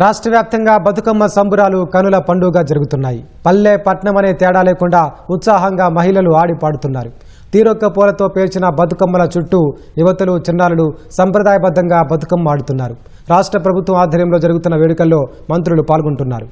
రాష్ట్ర వ్యాప్తంగా బతుకమ్మ సంబురాలు కనుల పండుగ జరుగుతున్నాయి. పల్లె పట్నం అనే తేడా లేకుండా ఉత్సాహంగా మహిళలు ఆడి పాడుతున్నారు. తీరొక్క పూలతో పేర్చిన బతుకమ్మల చుట్టూ యువతలు చిన్నారులు సంప్రదాయబద్ధంగా బతుకమ్మ ఆడుతున్నారు. రాష్ట్ర ప్రభుత్వం ఆధ్వర్యంలో జరుగుతున్న వేడుకల్లో మంత్రులు పాల్గొంటున్నారు.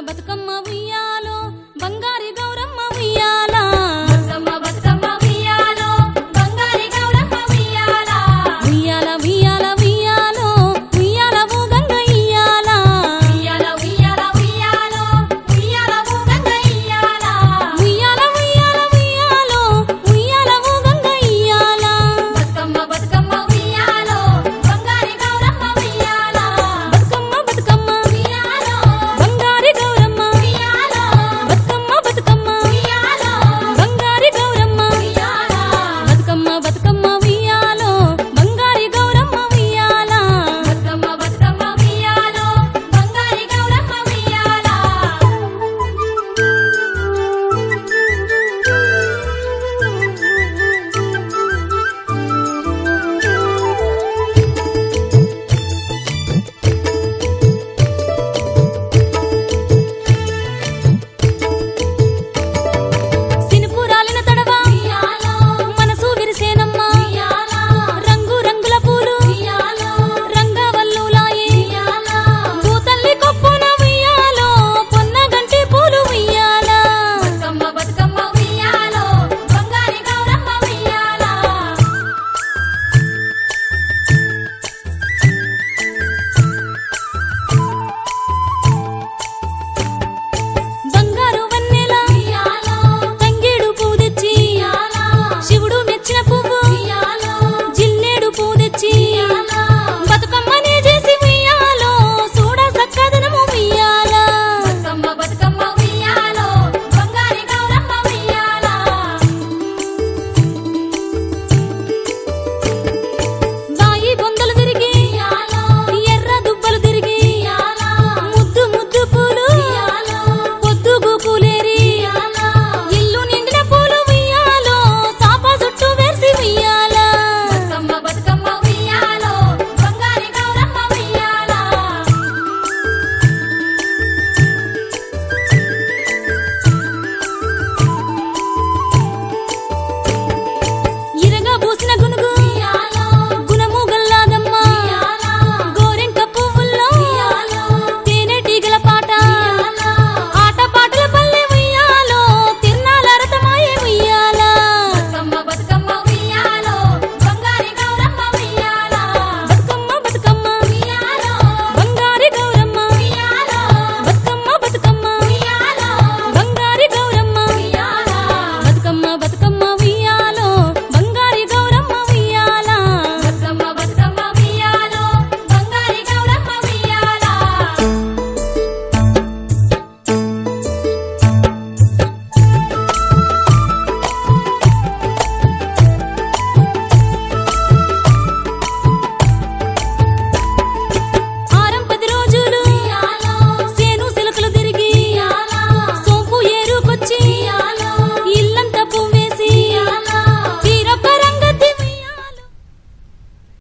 बतकम्मा भैया।